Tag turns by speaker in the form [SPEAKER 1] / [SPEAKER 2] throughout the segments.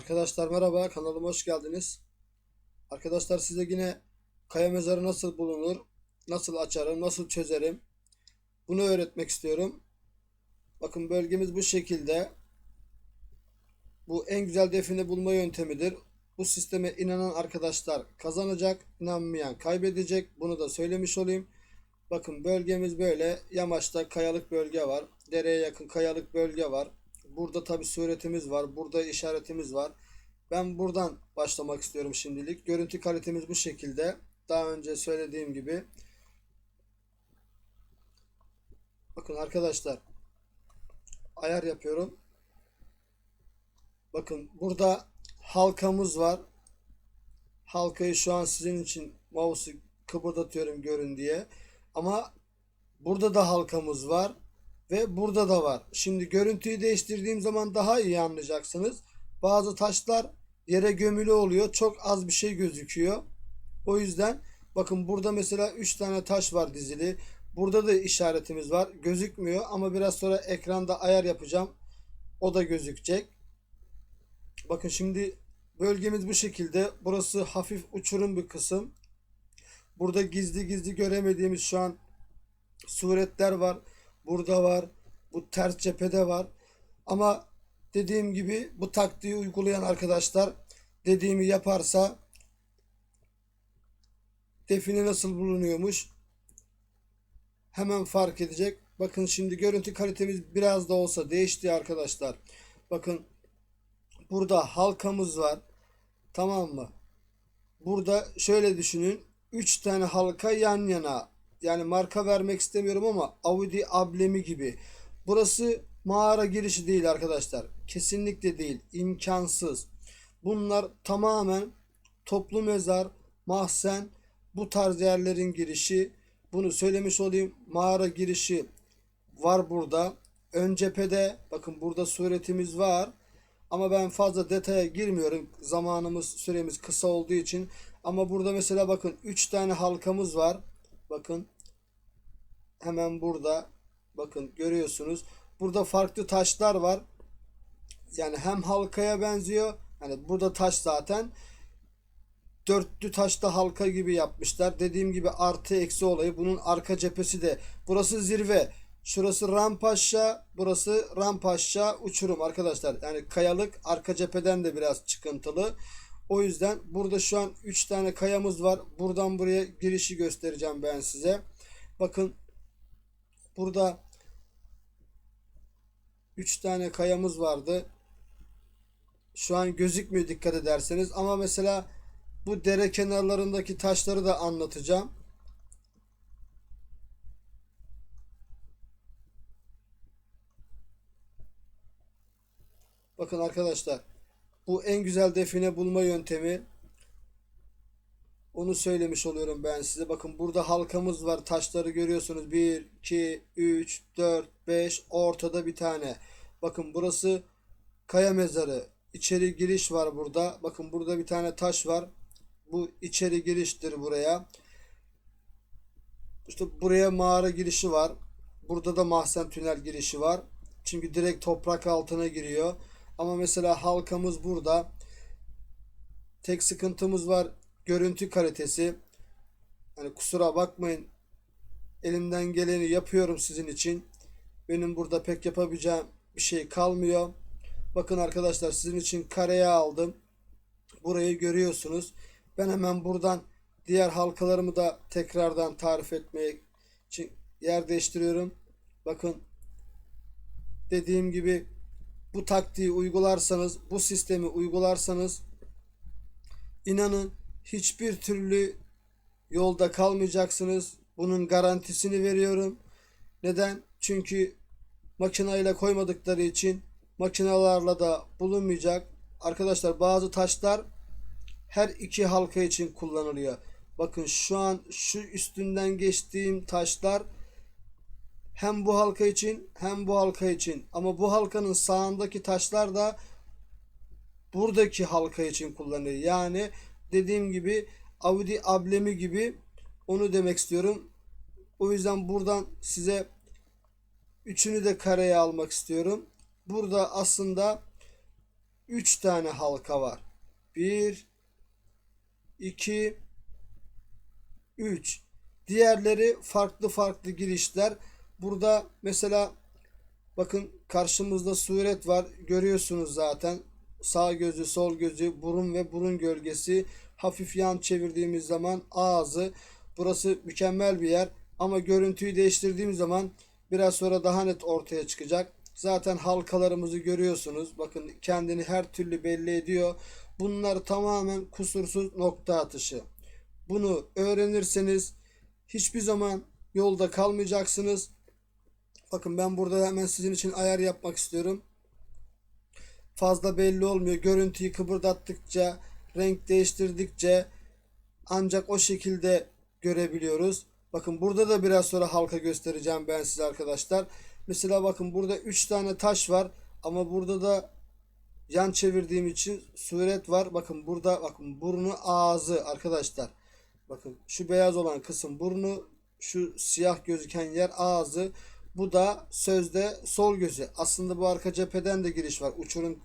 [SPEAKER 1] Arkadaşlar merhaba, kanalıma hoş geldiniz. Arkadaşlar size yine kaya mezarı nasıl bulunur, nasıl açarım, nasıl çözerim bunu öğretmek istiyorum. Bakın bölgemiz bu şekilde. Bu en güzel define bulma yöntemidir. Bu sisteme inanan arkadaşlar kazanacak, inanmayan kaybedecek. Bunu da söylemiş olayım. Bakın bölgemiz böyle. Yamaçta kayalık bölge var. Dereye yakın kayalık bölge var. Burada tabi suretimiz var. Burada işaretimiz var. Ben buradan başlamak istiyorum şimdilik. Görüntü kalitemiz bu şekilde. Daha önce söylediğim gibi. Bakın arkadaşlar. Ayar yapıyorum. Bakın burada halkamız var. Halkayı şu an sizin için mouse'u kıpırdatıyorum görün diye. Ama burada da halkamız var ve burada da var. Şimdi görüntüyü değiştirdiğim zaman daha iyi anlayacaksınız. Bazı taşlar yere gömülü oluyor. Çok az bir şey gözüküyor. O yüzden bakın burada mesela 3 tane taş var dizili. Burada da işaretimiz var. Gözükmüyor ama biraz sonra ekranda ayar yapacağım. O da gözükecek. Bakın şimdi bölgemiz bu şekilde. Burası hafif uçurum bir kısım. Burada gizli gizli göremediğimiz şu an suretler var. Burada var. Bu ters cephede var. Ama dediğim gibi bu taktiği uygulayan arkadaşlar dediğimi yaparsa define nasıl bulunuyormuş hemen fark edecek. Bakın şimdi görüntü kalitemiz biraz da olsa değişti arkadaşlar. Bakın burada halkamız var. Tamam mı? Burada şöyle düşünün. 3 tane halka yan yana. Yani marka vermek istemiyorum ama Audi ablemi gibi. Burası mağara girişi değil arkadaşlar. Kesinlikle değil. imkansız. Bunlar tamamen toplu mezar, mahzen, bu tarz yerlerin girişi. Bunu söylemiş olayım. Mağara girişi var burada. Ön cephede bakın burada suretimiz var. Ama ben fazla detaya girmiyorum. Zamanımız, süremiz kısa olduğu için. Ama burada mesela bakın 3 tane halkamız var. Bakın hemen burada bakın görüyorsunuz. Burada farklı taşlar var. Yani hem halkaya benziyor. Hani burada taş zaten. Dörtlü taşta halka gibi yapmışlar. Dediğim gibi artı eksi olayı. Bunun arka cephesi de. Burası zirve. Şurası ramp aşağı. Burası ramp aşağı uçurum arkadaşlar. Yani kayalık arka cepheden de biraz çıkıntılı. O yüzden burada şu an 3 tane kayamız var. Buradan buraya girişi göstereceğim ben size. Bakın burada 3 tane kayamız vardı. Şu an gözükmüyor dikkat ederseniz. Ama mesela bu dere kenarlarındaki taşları da anlatacağım. Bakın arkadaşlar. Bu en güzel define bulma yöntemi. Onu söylemiş oluyorum ben size. Bakın burada halkamız var. Taşları görüyorsunuz. 1, 2, 3, 4, 5. Ortada bir tane. Bakın burası kaya mezarı. İçeri giriş var burada. Bakın burada bir tane taş var. Bu içeri giriştir buraya. İşte buraya mağara girişi var. Burada da mahzen tünel girişi var. Çünkü direkt toprak altına giriyor. Ama mesela halkamız burada. Tek sıkıntımız var. Görüntü kalitesi. Hani kusura bakmayın. Elimden geleni yapıyorum sizin için. Benim burada pek yapabileceğim bir şey kalmıyor. Bakın arkadaşlar sizin için kareye aldım. Burayı görüyorsunuz. Ben hemen buradan diğer halkalarımı da tekrardan tarif etmeye için yer değiştiriyorum. Bakın dediğim gibi bu taktiği uygularsanız, bu sistemi uygularsanız inanın hiçbir türlü yolda kalmayacaksınız. Bunun garantisini veriyorum. Neden? Çünkü makinayla koymadıkları için makinalarla da bulunmayacak. Arkadaşlar bazı taşlar her iki halka için kullanılıyor. Bakın şu an şu üstünden geçtiğim taşlar hem bu halka için hem bu halka için. Ama bu halkanın sağındaki taşlar da buradaki halka için kullanılıyor. Yani dediğim gibi Audi ablemi gibi onu demek istiyorum. O yüzden buradan size üçünü de kareye almak istiyorum. Burada aslında 3 tane halka var. 1 2 3 Diğerleri farklı farklı girişler. Burada mesela bakın karşımızda suret var. Görüyorsunuz zaten. Sağ gözü, sol gözü, burun ve burun gölgesi. Hafif yan çevirdiğimiz zaman ağzı. Burası mükemmel bir yer. Ama görüntüyü değiştirdiğim zaman biraz sonra daha net ortaya çıkacak. Zaten halkalarımızı görüyorsunuz. Bakın kendini her türlü belli ediyor. Bunlar tamamen kusursuz nokta atışı. Bunu öğrenirseniz hiçbir zaman yolda kalmayacaksınız. Bakın ben burada hemen sizin için ayar yapmak istiyorum. Fazla belli olmuyor. Görüntüyü kıpırdattıkça, renk değiştirdikçe ancak o şekilde görebiliyoruz. Bakın burada da biraz sonra halka göstereceğim ben size arkadaşlar. Mesela bakın burada 3 tane taş var ama burada da yan çevirdiğim için suret var. Bakın burada bakın burnu ağzı arkadaşlar. Bakın şu beyaz olan kısım burnu, şu siyah gözüken yer ağzı. Bu da sözde sol gözü. Aslında bu arka cepheden de giriş var. Uçurum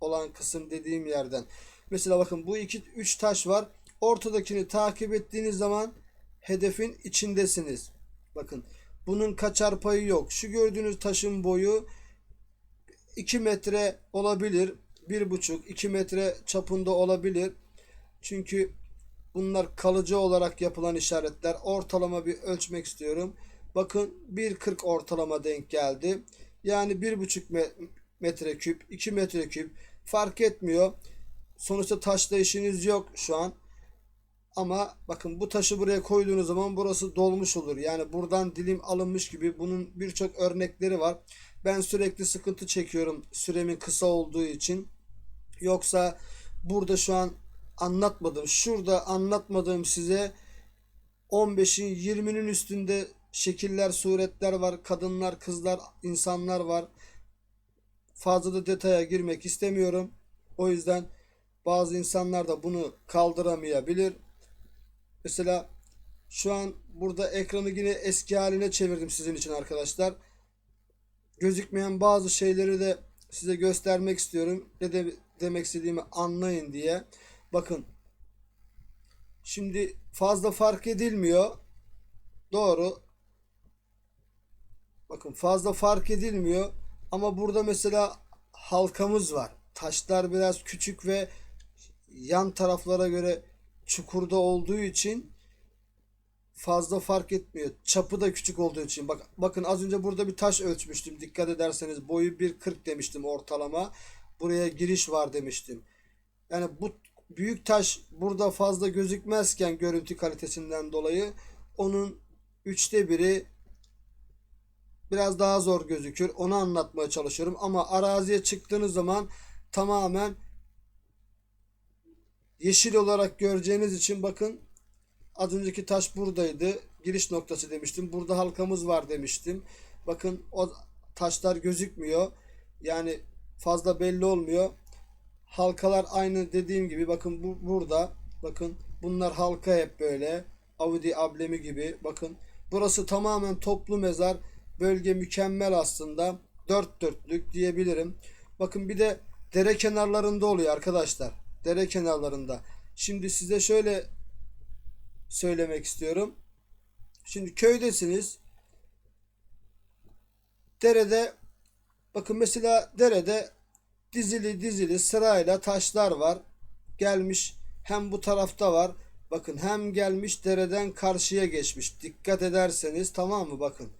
[SPEAKER 1] olan kısım dediğim yerden. Mesela bakın bu iki üç taş var. Ortadakini takip ettiğiniz zaman hedefin içindesiniz. Bakın bunun kaçar payı yok. Şu gördüğünüz taşın boyu 2 metre olabilir. 1,5 2 metre çapında olabilir. Çünkü bunlar kalıcı olarak yapılan işaretler. Ortalama bir ölçmek istiyorum. Bakın 1.40 ortalama denk geldi. Yani 1.5 metre küp, 2 metre küp fark etmiyor. Sonuçta taşla işiniz yok şu an. Ama bakın bu taşı buraya koyduğunuz zaman burası dolmuş olur. Yani buradan dilim alınmış gibi bunun birçok örnekleri var. Ben sürekli sıkıntı çekiyorum süremin kısa olduğu için. Yoksa burada şu an anlatmadım. Şurada anlatmadığım size 15'in 20'nin üstünde şekiller, suretler var. Kadınlar, kızlar, insanlar var. Fazla da detaya girmek istemiyorum. O yüzden bazı insanlar da bunu kaldıramayabilir. Mesela şu an burada ekranı yine eski haline çevirdim sizin için arkadaşlar. Gözükmeyen bazı şeyleri de size göstermek istiyorum. Ne de demek istediğimi anlayın diye. Bakın. Şimdi fazla fark edilmiyor. Doğru. Bakın fazla fark edilmiyor. Ama burada mesela halkamız var. Taşlar biraz küçük ve yan taraflara göre çukurda olduğu için fazla fark etmiyor. Çapı da küçük olduğu için. Bak bakın az önce burada bir taş ölçmüştüm. Dikkat ederseniz boyu 1.40 demiştim ortalama. Buraya giriş var demiştim. Yani bu büyük taş burada fazla gözükmezken görüntü kalitesinden dolayı onun üçte biri biraz daha zor gözükür. Onu anlatmaya çalışıyorum. Ama araziye çıktığınız zaman tamamen yeşil olarak göreceğiniz için bakın az önceki taş buradaydı. Giriş noktası demiştim. Burada halkamız var demiştim. Bakın o taşlar gözükmüyor. Yani fazla belli olmuyor. Halkalar aynı dediğim gibi bakın bu burada. Bakın bunlar halka hep böyle. Audi ablemi gibi. Bakın burası tamamen toplu mezar. Bölge mükemmel aslında. Dört dörtlük diyebilirim. Bakın bir de dere kenarlarında oluyor arkadaşlar. Dere kenarlarında. Şimdi size şöyle söylemek istiyorum. Şimdi köydesiniz. Derede bakın mesela derede dizili dizili sırayla taşlar var. Gelmiş hem bu tarafta var. Bakın hem gelmiş dereden karşıya geçmiş. Dikkat ederseniz tamam mı bakın.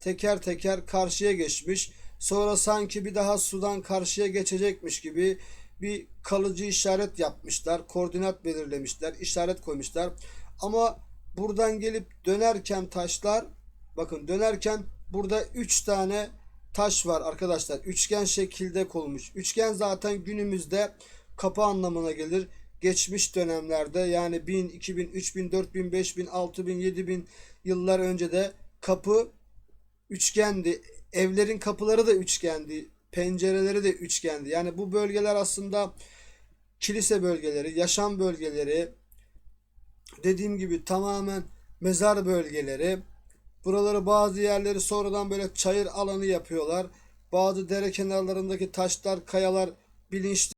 [SPEAKER 1] Teker teker karşıya geçmiş. Sonra sanki bir daha sudan karşıya geçecekmiş gibi bir kalıcı işaret yapmışlar. Koordinat belirlemişler. işaret koymuşlar. Ama buradan gelip dönerken taşlar bakın dönerken burada 3 tane taş var arkadaşlar. Üçgen şekilde konmuş. Üçgen zaten günümüzde kapı anlamına gelir. Geçmiş dönemlerde yani 1000, 2000, 3000, 4000, 5000, 6000, 7000 yıllar önce de kapı üçgendi. Evlerin kapıları da üçgendi. Pencereleri de üçgendi. Yani bu bölgeler aslında kilise bölgeleri, yaşam bölgeleri, dediğim gibi tamamen mezar bölgeleri. Buraları bazı yerleri sonradan böyle çayır alanı yapıyorlar. Bazı dere kenarlarındaki taşlar, kayalar bilinçli